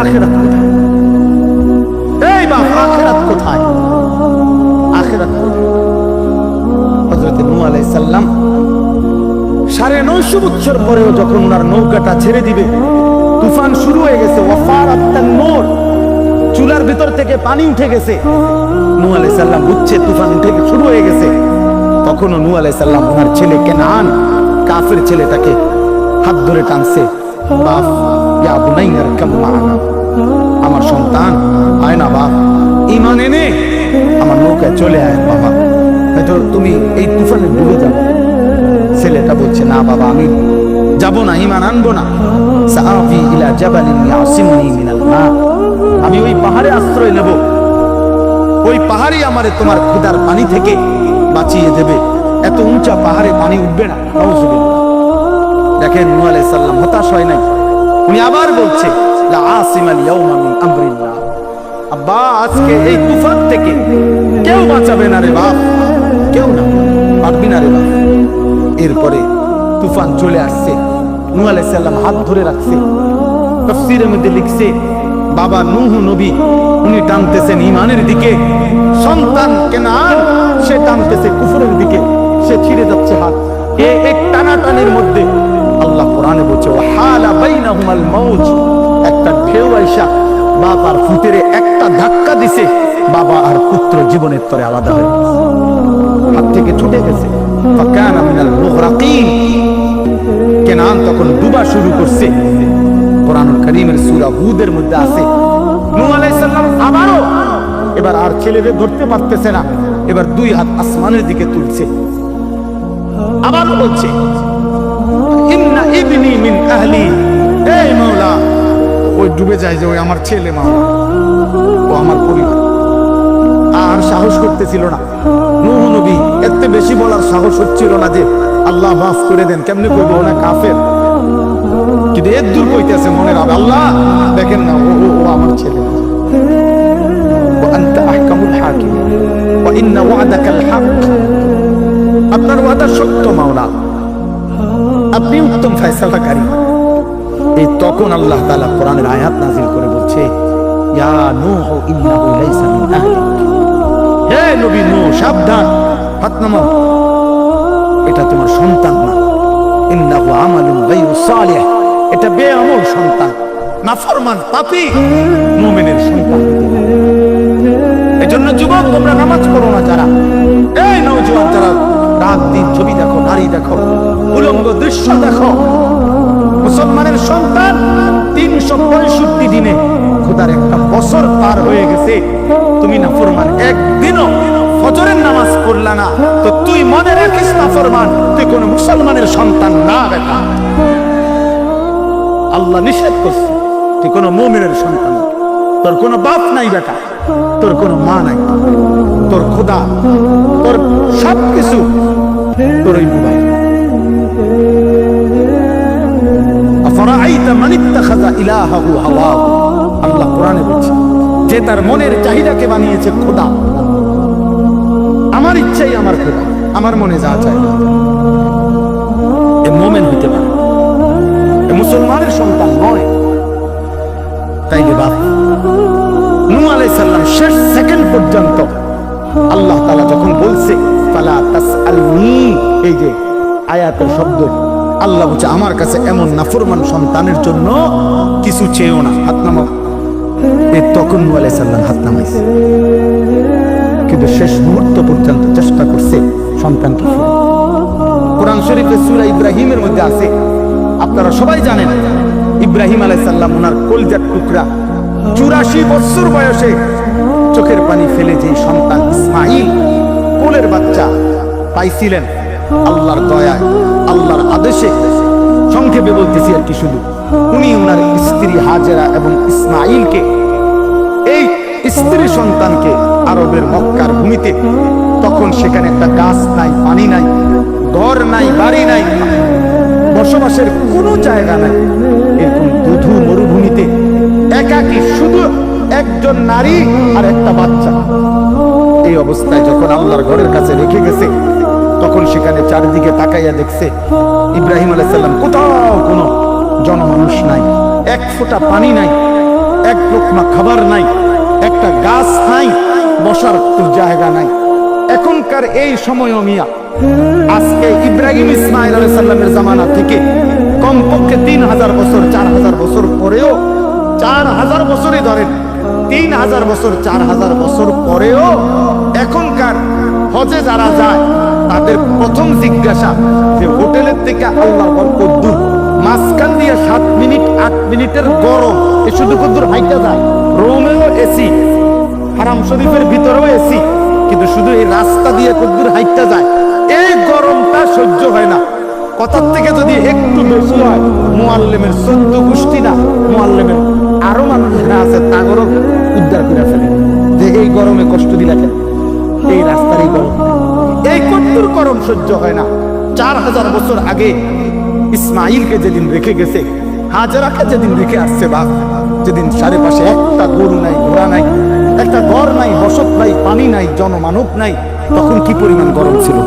আখেরাত কোথায় এই বাপ আখেরাত কোথায় আখেরাত হজরত নূহ আলাইহিস সালাম সাড়ে নয়শো বছর পরেও যখন ওনার নৌকাটা ছেড়ে দিবে, তুফান শুরু হয়ে গেছে, ওয়াফার আত্মার নোর চুলার ভিতর থেকে পানি উঠে গেছে নূহ আলাইহিস সালাম বুঝছে, তুফান উঠে শুরু হয়ে গেছে, তখনও নূহ আলাইহিস সালাম ওনার ছেলে কেনান কাফের ছেলেটাকে হাত ধরে টানছে। বাপ ইয়া বুনাইয়ার কাম মা'ানা আমার সন্তান, আয় না বাপ ইমান এনে আমার নৌকায় চলে আয় বাবা। হয়তো তুমি এই তুফানে ডুবে যাবে। ছেলেটা বলছে, না বাবা, আমি যাব না ইমান আনব না। সাআফি ইলা জাবালিন ইয়াসিমনি মিনাল মা। আমি ওই পাহাড়ে আশ্রয় নেব। ওই পাহাড়ই আমারে তোমার ক্ষুদার পানি থেকে বাঁচিয়ে দেবে। এত উঁচা পাহাড়ে পানি উঠবে না। দেখেন নূহ আলাইহিস সালাম হতাশ হয় নাই। উনি আবার বলছে, লা আসিমাল ইয়াউমা মিন আমরিল্লাহ। আব্বা, আজকে এই তুফান থেকে কেউ বাঁচাবে না রে বাপ। কেউ না, পারবি না রে বাপ। এরপরে তুফান চলে আসছে, নূহ আলাইহিস সালাম হাত ধরে রাখছে, তাফসীরের মধ্যে লিখছে, বাবা নূহ নবী, উনি টানতেছেন ইমানের দিকে, সন্তান কেনার সে টানতেছে কুফরের দিকে, সে ছিঁড়ে যাচ্ছে হাত। এ এক টানাটানের মধ্যে আল্লাহ কোরআনে বলছে, ওয়াহালা বাইনাহুমাল মাউজ একটা ঢেউ আইসা বাপ আর ফুটেরে একটা ধাক্কা দিছে, বাবা আর পুত্র জীবনের তরে আলাদা হয়ে হাত থেকে ছুটে গেছে। ফাকানা মিনাল কেনান তখন ডুবা শুরু করছে। কোরআনুল কারীমের সূরা হুদের মধ্যে আছে, নূহ আলাইহিস সালাম এবার আর ছেলেদের ধরতে পারতেছে না। এবার দুই হাত আসমানের দিকে তুলছে। আবারও বলছে ইন্না ইবনি মিন আহলি এই মাওলা ওই ডুবে যায় যে ওই আমার ছেলে মাওলা ও আমার পরিবার আর সাহস করতেছিল না নূহ নবী এত বেশি বলার সাহস হচ্ছিল না যে আল্লাহ মাফ করে দেন কেমনে কইবো না কাফের কিন্তু এর দূর কইতেছে মনে রাখ আল্লাহ দেখেন না ও ও- ও আমার ছেলে وأنت أحكم الحاكمين وإن وعدك الحق আপনার ওয়াদা সত্য, মাওলা। আপনি উত্তম ফয়সালাকারী। এই তখন আল্লাহ তাআলা কোরআনের আয়াত নাজিল করে বলছে, ইয়া নূহ, ইন্নাহু লাইসা মিন আহলিক। হে নবী নূহ, সাবধান। এটা তোমার সন্তান না। ইন্নাহু আমালুন গায়রু সালিহ। এটা বেআমল সন্তান, নাফরমান, পাপী, মুমিনের সন্তান। এজন্য যুবক, তোমরা নামাজ পড়ো না যারা। এই নওজোয়ান যারা রাত দিন ছবি দেখো, নারী দেখো, উলঙ্গ দৃশ্য দেখো। মুসলমানের সন্তান তিনশো পঁয়ষট্টি দিনে খোদার একটা বছর পার হয়ে গেছে। তুমি না ফরমান, একদিনও ফজরের নামাজ পড়লা না। তো তুই মনে রাখিস না ফরমান, তুই মুসলমানের সন্তান না বেটা। আল্লাহ নিষেধ করছে, তুই কোন মুমিনের সন্তান তোর কোনো বাপ নাই বেটা, তোর কোনো মা নাই। তোর খোদা, তোর সব কিছু তোর ওই মোবাইল আল্লাহ কোরআনে বলছে, যে তার মনের চাহিদাকে বানিয়েছে খোদা। আমার ইচ্ছাই আমার খোদা, আমার মনে যা চায়। এ মোমেন হইতে পারে মুসলমানের সন্তান নয়। তাই রে বাপ, নূহ আলাইহিস সালাম শেষ সেকেন্ড পর্যন্ত আল্লাহ তাআলা যখন বলছে ফালা তাসআলনি। এই যে আয়াতের শব্দ। আল্লাহ বলছে, আমার কাছে এমন নাফরমান সন্তানের জন্য কিছু চেয়েও না, হাত নামাও। তখন সালাম হাত নামাইছে। কিন্তু শেষ মুহূর্ত পর্যন্ত চেষ্টা করছে সন্তানকে কোরআন শরীফে সূরা ইব্রাহিমের মধ্যে আছে। আপনারা সবাই জানেন, ইব্রাহিম আলাইহিস সালাম ওনার কলজার টুকরা চুরাশি বছর বয়সে চোখের পানি ফেলে যে সন্তান ইসমাইল কোলের বাচ্চা পাইছিলেন আল্লাহর দয়ায়, আল্লাহর আদেশে। সংক্ষেপে বলতেছি আর কি শুধু। উনি ওনার স্ত্রী হাজেরা এবং ইসমাইলকে এই স্ত্রী সন্তানকে আরবের মক্কার ভূমিতে, তখন সেখানে একটা গাছ নাই, পানি নাই, ঘর নাই, বাড়ি নাই, বসবাসের কোনো জায়গা নাই। এরকম দুধু মরুভূমিতে একাকি শুধু একজন নারী আর একটা বাচ্চা। অবস্থায় যখন আল্লাহর ঘরের কাছে রেখে গেছে, তখন সেখানে চারিদিকে তাকাইয়া দেখছে, ইব্রাহিম আলাইসাল্লাম কোথাও কোনো জনমানুষ নাই, এক ফোঁটা পানি নাই, এক লোকমা খাবার নাই, একটা গাছ নাই, বসার জায়গা নাই। এখনকার এই সময় মিয়া, আজকে ইব্রাহিম ইসমাইল আলাইহিস সালামের জামানা থেকে কমপক্ষে তিন হাজার বছর, চার হাজার বছর পরেও চার হাজার বছরই ধরেন তিন হাজার বছর, চার হাজার বছর পরেও এখনকার হজে যারা যায়, তাদের প্রথম জিজ্ঞাসা যে হোটেলের থেকে আল্লাহ বরকত মাঝখান দিয়ে সাত মিনিট, আট মিনিটের গরম, এ শুধু কদ্দুর হাইটা যায়? রোমেও এসি হারাম শরীফের ভিতরেও এসি কিন্তু শুধু এই রাস্তা দিয়ে কদ্দুর হাইটা যায়, এই গরমটা সহ্য হয় না। কথার থেকে যদি একটু বেশি হয় মোয়াল্লেমের চোদ্দ গোষ্ঠী না মোয়াল্লেমের আরও মানুষ যারা আছে, তাগরও উদ্ধার করে ফেলে। যে এই গরমে কষ্ট দিলা কেন? এই রাস্তার এই গরম। এই কদ্দুর গরম সহ্য হয় না। চার হাজার বছর আগে ইসমাইলকে যেদিন রেখে গেছে, হাজারাকে যেদিন রেখে আসছে বাপ যেদিন সাড়ে পাশে একটা গরু নাই, ঘোড়া নাই, একটা ঘর নাই, বসত নাই, পানি নাই, জনমানব নাই, তখন কি পরিমাণ গরম ছিল?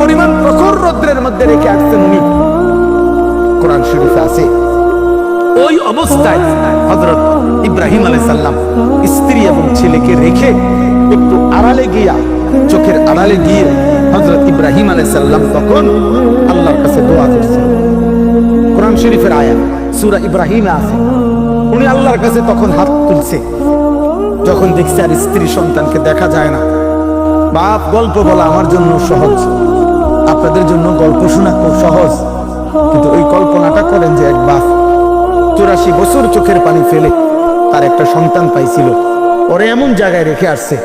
পরিমাণ প্রখর রৌদ্রের মধ্যে রেখে আসছেন উনি। কোরআন শরীফে আছে, ওই অবস্থায় হজরত ইব্রাহিম আলাইসাল্লাম স্ত্রী এবং ছেলেকে রেখে একটু আড়ালে গিয়া, চোখের আড়ালে গিয়ে হজরত ইব্রাহিম আলাইসাল্লাম তখন আল্লাহর কাছে দোয়া করছে কোরআন শরীফের আয়া সুরা ইব্রাহিমে আছে। উনি আল্লাহর কাছে তখন হাত তুলছে। যখন দেখছে আর স্ত্রী সন্তানকে দেখা যায় না। বাপ গল্প বলা আমার জন্য সহজ। আপনাদের জন্য গল্প শোনা খুব সহজ। কিন্তু ওই কল্পনাটা করেন যে এক বাপ চুরাশি বছর চোখের পানি ফেলে তার একটা সন্তান পাইছিল। পরে এমন জায়গায় রেখে আসছে।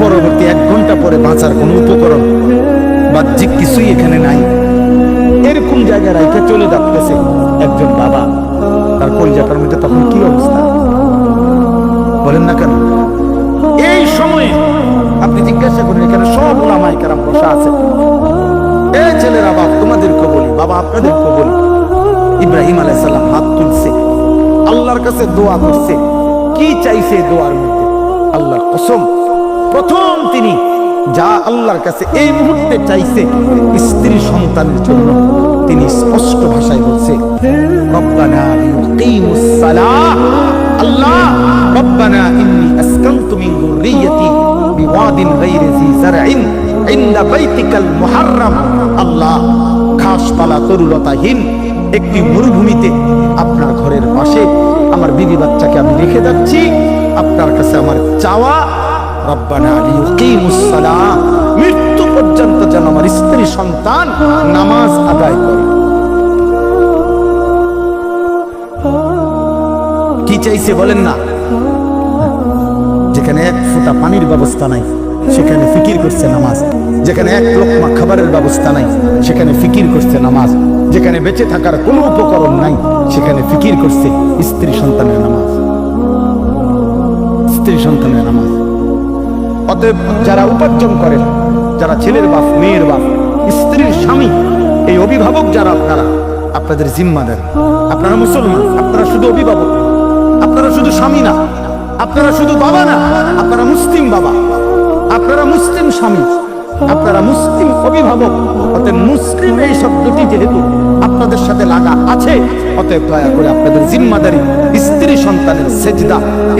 পরবর্তী এক ঘণ্টা পরে বাঁচার কোনো উপকরণ বাহ্যিক কিছুই এখানে নাই। এরকম জায়গায় রেখে চলে যাচ্ছে একজন বাবা। তার কলজাটার মধ্যে তখন কি অবস্থা? বলেন না কেন? এই সময়ে আপনি জিজ্ঞাসা করেন এখানে সব ওলামাই কারাম বসা আছে। ছেলেরা বাপ, তোমাদেরকে বলি, বাবা আপনাদেরকে বলি। ইব্রাহিম আলাইসাল্লাম হাত তুলছে, আল্লাহর কাছে দোয়া করছে। কি চাইছে দোয়ার মধ্যে? আল্লাহর কসম। প্রথম তিনি যা আল্লাহর কাছে এই মুহূর্তে চাইছে, স্ত্রী সন্তানের জন্য। তিনি স্পষ্ট ভাষায় বলছে, রব্বানা লিয়ুকিমুস সালাহ আল্লাহ, রব্বানা ইন্নী আসকানতু মিন যুররিয়্যতি বিওয়াদিন গায়রি জি জারইন ইনদা বাইতিকাল মুহাররাম। আল্লাহ ঘাসপালা তরুলতাহীন একটি মরুভূমিতে আপনার ঘরের পাশে আমার বিবি বাচ্চাকে আমি রেখে যাচ্ছি। আপনার কাছে আমার চাওয়া, রব্বানা মৃত্যু পর্যন্ত যেন আমার স্ত্রী সন্তান নামাজ আদায় করে। চাইছে বলেন না? যেখানে এক ফোঁটা পানির ব্যবস্থা নাই। সেখানে ফিকির করছে নামাজ। যেখানে এক লোকমা খাবারের ব্যবস্থা নাই, সেখানে ফিকির করছে নামাজ। যেখানে বেঁচে থাকার কোনো উপকরণ নাই, সেখানে ফিকির করছে স্ত্রী সন্তানের নামাজ। স্ত্রী সন্তানের নামাজ। অতএব যারা উপার্জন করেন যারা ছেলের বাপ, মেয়ের বাপ, স্ত্রীর স্বামী, এই অভিভাবক যারা আপনারা, আপনাদের জিম্মাদার। আপনারা মুসলমান, আপনারা শুধু অভিভাবক, আপনারা শুধু স্বামী না, আপনারা শুধু বাবা না, আপনারা মুসলিম বাবা। আপনারা মুসলিম স্বামী, আপনারা মুসলিম অভিভাবক, অতএব মুসলিম এই শব্দটি যেহেতু আপনাদের সাথে লাগা আছে, অতএব দয়া করে আপনাদের জিম্মাদারি, স্ত্রী সন্তানের সেজদা,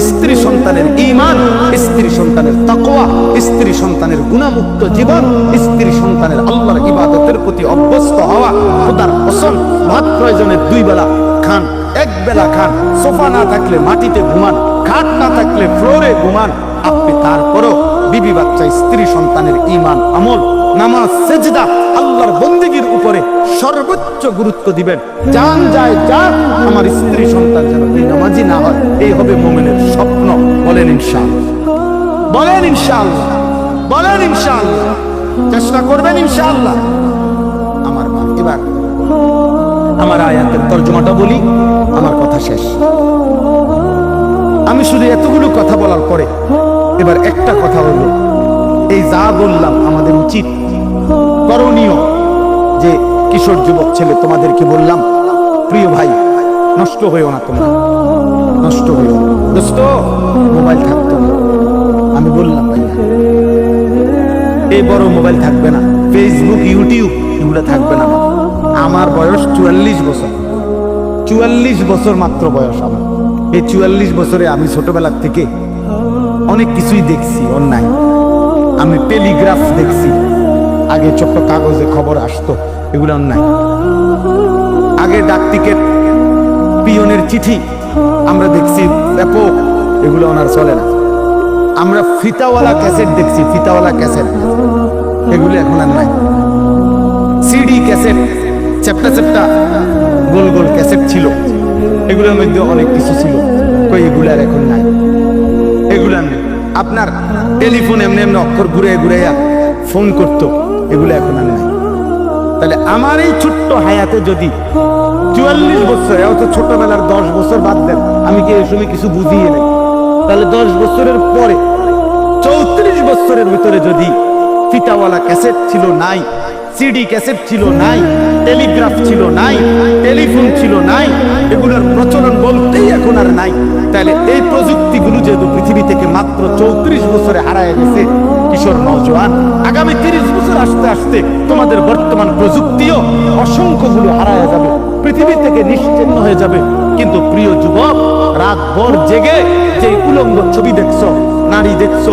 স্ত্রী সন্তানের ইমান স্ত্রী সন্তানের তাকওয়া, স্ত্রী সন্তানের গুণামুক্ত জীবন, স্ত্রী সন্তানের আল্লাহর ইবাদতের প্রতি অভ্যস্ত হওয়া, খোদার পছন্দ ভাত প্রয়োজনে দুই বেলা খান, এক বেলা খান, সোফা না থাকলে মাটিতে ঘুমান, খাট না থাকলে ফ্লোরে ঘুমান, আপনি তারপরও বিবি বাচ্চা, স্ত্রী সন্তানের ইমান আমল, নামাজ, সেজদা আল্লাহর বন্দিগির উপরে সর্বোচ্চ গুরুত্ব দিবেন। জান যায়, যাক, আমার স্ত্রী সন্তান যেন এই নামাজি না হয়, এই হবে মোমেনের স্বপ্ন, বলেন ইনশাআল্লাহ। বলেন ইনশাআল্লাহ বলেন ইনশাআল্লাহ, চেষ্টা করবেন ইনশাআল্লাহ। আমার মা, এবার আমার আয়াতের তর্জমাটা বলি, আমার কথা শেষ। আমি শুধু এতগুলো কথা বলার পরে এবার একটা কথা হলো, এই যা বললাম আমাদের উচিত, করণীয় যে কিশোর যুবক ছেলে, তোমাদেরকে বললাম, প্রিয় ভাই, নষ্ট হয়েও না তোমরা, নষ্ট হয়েও দোস্ত, মোবাইল থাকতো। আমি বললাম, ভাই এই বড় মোবাইল থাকবে না, ফেসবুক, ইউটিউব, এগুলো থাকবে না আমার বয়স চুয়াল্লিশ বছর। চুয়াল্লিশ বছর মাত্র বয়স আমার। এই চুয়াল্লিশ বছরে আমি ছোটবেলার থেকে অনেক কিছুই দেখছি, অন্যায়। আমি টেলিগ্রাফ দেখছি। আগে ছোট্ট কাগজে খবর আসতো, এগুলো অন্যায়। আগে ডাক টিকেট পিয়নের চিঠি আমরা দেখছি, ব্যাপক, এগুলো ওনার চলে না। আমরা ফিতাওয়ালা ক্যাসেট দেখছি, ফিতাওয়ালা ক্যাসেট। এগুলো এখন আর নাই। সিডি ক্যাসেট, চ্যাপ্টা চ্যাপ্টা, গোল গোল ক্যাসেট ছিল। এগুলোর মধ্যে অনেক কিছু ছিল। কই এগুলো আর এখন নাই? এগুলো আপনার টেলিফোন এমনি এমনি অক্ষর ঘুরে ঘুরে ফোন করতো, এগুলো এখন আর নাই। তাহলে আমার এই ছোট্ট হায়াতে যদি চুয়াল্লিশ বছর অত ছোটবেলার দশ বছর বাদ দেন, আমি কি এই সময় কিছু বুঝিয়ে নেই? তাহলে দশ বছরের পরে, চৌত্রিশ বছরের ভিতরে যদি ফিতাওয়ালা ক্যাসেট ছিল, নাই সিডি ক্যাসেট ছিল নাই টেলিগ্রাফ ছিল নাই টেলিফোন ছিল নাই, এগুলোর প্রচলন বলতেই এখন আর নাই। তাহলে এই প্রযুক্তিগুলো যেহেতু পৃথিবী থেকে মাত্র চৌত্রিশ বছরে হারায় গেছে, কিশোর নজওয়ান আগামী তিরিশ বছর আসতে আসতে তোমাদের বর্তমান প্রযুক্তিও অসংখ্যগুলো হারায় যাবে, পৃথিবী থেকে নিশ্চিন্ন হয়ে যাবে। কিন্তু প্রিয় যুবক রাত ভর জেগে যে উলঙ্গ ছবি দেখছ, নারী দেখছ,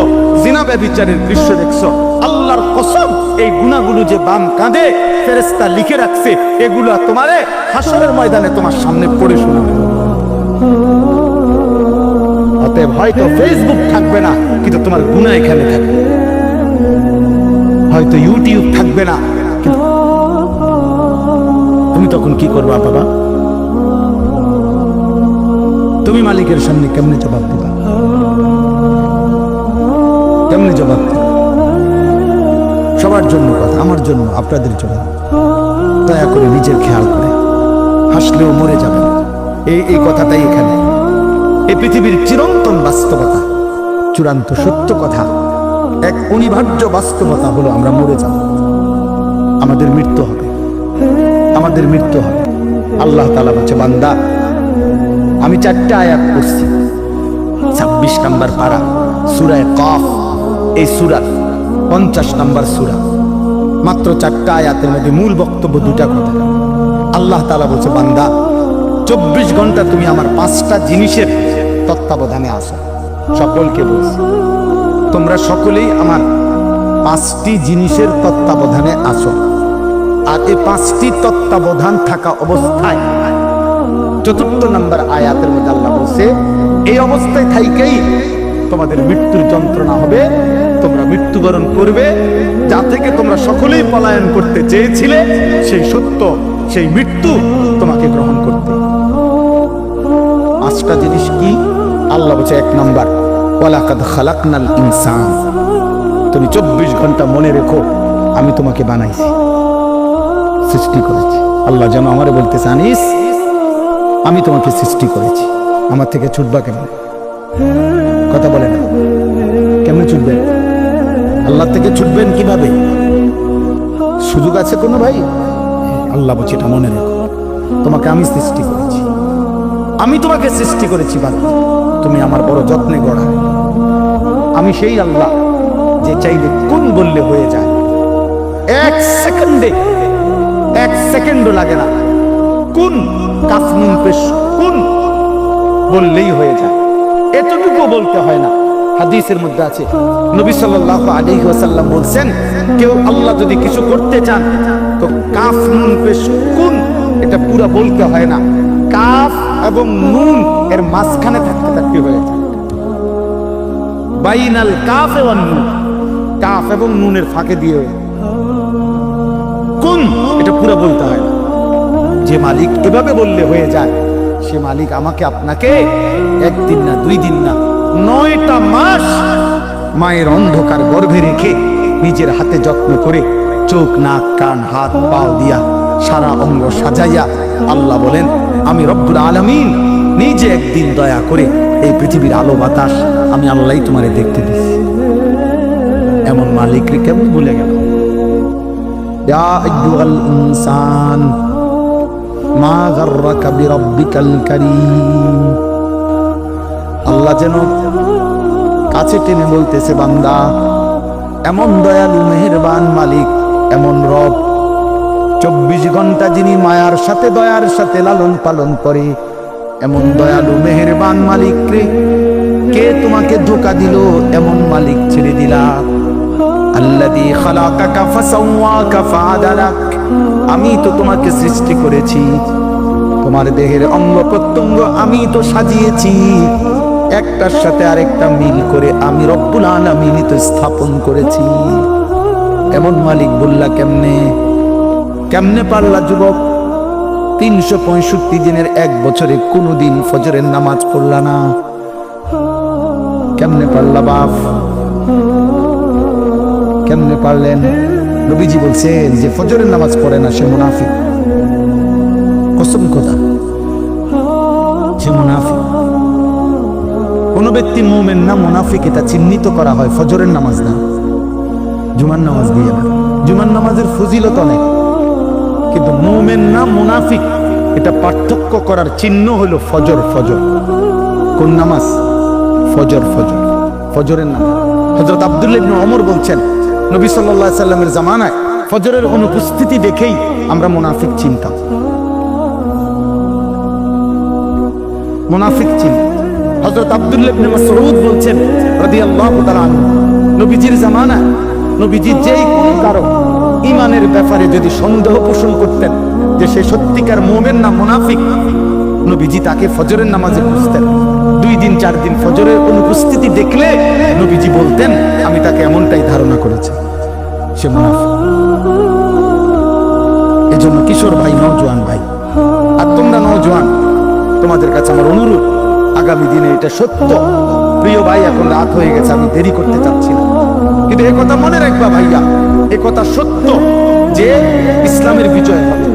জিনা ব্যবিচারের দৃশ্য দেখছ, আল্লাহর কসম, এই গুণাগুলো যে বাম কাঁধে ফেরেস্তা লিখে রাখছে, এগুলো তোমারে হাসরের ময়দানে তোমার সামনে পড়ে শোনাবে। অতএব হয়তো ফেসবুক থাকবে না, কিন্তু তোমার গুণা এখানে থাকবে। হয়তো ইউটিউব থাকবে না তুমি তখন কি করবা, বাবা? তুমি মালিকের সামনে কেমনে জবাব দিবা? কেমনে জবাব সবার জন্য কথা, আমার জন্য, আপনাদের জন্য। দয়া করে নিজের খেয়াল করে। হাসলেও মরে যাবেন এই এই কথাটাই এখানে। এই পৃথিবীর চিরন্তন বাস্তবতা, চূড়ান্ত সত্য কথা, এক অনিবার্য বাস্তবতা হলো আমরা মরে যাব। আমাদের মৃত্যু হবে। আমাদের মৃত্যু হবে। আল্লাহ তালা বলছে, বান্দা আমি চারটা আয়াত করছি ছাব্বিশ নাম্বার পারা, সুরায় কফ। এই সুরার পঞ্চাশ নাম্বার সুরা। মাত্র চারটা আয়াতের মধ্যে মূল বক্তব্য দুটা কথা। আল্লাহ তালা বলছে, বান্দা, চব্বিশ ঘণ্টা তুমি আমার পাঁচটা জিনিসের তত্ত্বাবধানে আসো সকলকে বলছি, তোমরা সকলেই আমার পাঁচটি জিনিসের তত্ত্বাবধানে আসো আর এই পাঁচটি তত্ত্বাবধান থাকা অবস্থায় চতুর্থ নাম্বার আয়াতের মধ্যে আল্লাহ বলছে, এই অবস্থায় থাইকেই তোমাদের মৃত্যুর যন্ত্রণা হবে, তোমরা মৃত্যুবরণ করবে, যা থেকে তোমরা সকলেই পলায়ন করতে চেয়েছিলে, সেই সত্য, সেই মৃত্যু তোমাকে গ্রহণ করতে। পাঁচটা জিনিস কি? আল্লাহ বলছে এক নাম্বার, ওয়ালাকাদ খালাকনাল ইনসান। তুমি চব্বিশ ঘণ্টা মনে রেখো, আমি তোমাকে বানাইছি, সৃষ্টি করেছি। আল্লাহ যেন আমারে বলতে আনিস আমি তোমাকে সৃষ্টি করেছি। আমার থেকে ছুটবা কেন কথা বলে না কেমনে ছুটবেন? আল্লাহ থেকে ছুটবেন কীভাবে? সুযোগ আছে কোনো ভাই? আল্লাহ বলছে, এটা মনে রেখো। তোমাকে আমি সৃষ্টি করেছি। আমি তোমাকে সৃষ্টি করেছি বাবা তুমি আমার বড় যত্নে গড়া। আমি সেই আল্লাহ যে চাইলে কোন বললে হয়ে যায়। এক সেকেন্ডে, এক সেকেন্ডও লাগে না। কোন? কাফনুন পেশ কোন? বললেই হয়ে যায়। এতটুকু বলতে হয় না। হাদিসের মধ্যে আছে, নবী সাল্লাল্লাহু আলাইহি ওয়াসাল্লাম বলছেন, কেউ আল্লাহ যদি কিছু করতে চান, তো কাফ নুন পেশ কুন? এটা পুরো বলতে হয় না। কাফ এবং নুন এর মাঝখানে থাকতে থাকতে হয়ে যায়। বাইনাল কাফ এবং নুন। কাফ এবং নুনের ফাঁকে দিয়ে কোন? এটা পুরো বলতে হয় যে মালিক এভাবে বললে হয়ে যায়, সে মালিক আমাকে আপনাকে একদিন না দুই দিন না নয়টা মাস মায়ের অন্ধকার গর্ভে রেখে নিজের হাতে যত্ন করে চোখ, নাক, কান, হাত, পাও দিয়া সারা অঙ্গ সাজাইয়া আল্লাহ বলেন, আমি রব্বুল আলামিন নিজে একদিন দয়া করে এই পৃথিবীর আলো বাতাস আমি আল্লাহ তোমারে দেখতে দিচ্ছি এমন মালিকরে কেমন ভুলে গেল? ইয়া আইয়ুহাল ইনসান মা গাররাকা বিরাব্বিকাল কারীম। আল্লাহ যেন কাছে টেনে বলতেছে, বান্দা, এমন দয়ালু, মেহেরবান মালিক, এমন রব, চব্বিশ ঘণ্টা যিনি মায়ার সাথে, দয়ার সাথে লালন পালন করে, এমন দয়ালু, মেহেরবান মালিক রে, কে তোমাকে ধোকা দিল? এমন মালিক ছেড়ে দিলা। আল্লাযী খালাকাকা ফাসাওয়াকা ফাআদালাক আমি তো তোমাকে সৃষ্টি করেছি। তোমার দেহের অঙ্গ প্রত্যঙ্গ আমি তো সাজিয়েছি। একটার সাথে আরেকটা মিল করে আমি রব্বুল আলামিনই তো স্থাপন করেছি। এমন মালিক বললা কেমনে? কেমনে পারলা যুবক? তিনশো পঁয়ষট্টি দিনের এক বছরে কোনোদিন ফজরের নামাজ পড়লা না। কেমনে পারলা বাপ? কেমনে পারলেন? নবীজি বলছেন যে ফজরের নামাজ পড়ে না সে মুনাফিক। কসম সে মুনাফিক। কোন ব্যক্তি মোমেন না মুনাফিক এটা চিহ্নিত করা হয়। ফজরের নামাজ না। জুমার নামাজ দিয়ে না। জুমার নামাজের ফজিলত অনেক। কিন্তু মোমেন না, মুনাফিক, এটা পার্থক্য করার চিহ্ন হলো ফজর ফজর। কোন নামাজ? ফজর ফজর। ফজরের নামাজ। হজরত আব্দুল্লাহ ইবনে ওমর বলছেন নবী আলাইহি সাল্লামের জামানায় ফজরের অনুপস্থিতি দেখেই আমরা মুনাফিক চিনতাম। মুনাফিক চিনি। হযরত আব্দুল্লাহ ইবনে মাসউদ বলছেন তাআলা আনহু, নবীজির জামানা নবীজি যেই কোন কারও ইমানের ব্যাপারে যদি সন্দেহ পোষণ করতেন যে সে সত্যিকার মুমিন না মুনাফিক নবীজি তাকে ফজরের নামাজে বুঝতেন দুই দিন, চার দিন ফজরের অনুপস্থিতি দেখলে নবীজি বলতেন, আমি তাকে এমনটাই ধারণা করেছি। সে মুনাফিক। এজন্য কিশোর ভাই, নওজোয়ান ভাই, আর তোমরা নওজোয়ান, তোমাদের কাছে আমার অনুরোধ, আগামী দিনে এটা সত্য। প্রিয় ভাই, এখন রাত হয়ে গেছে, আমি দেরি করতে চাচ্ছি না। কিন্তু কথা মনে রাখবা ভাইয়া কথা সত্য যে ইসলামের বিজয় হবে।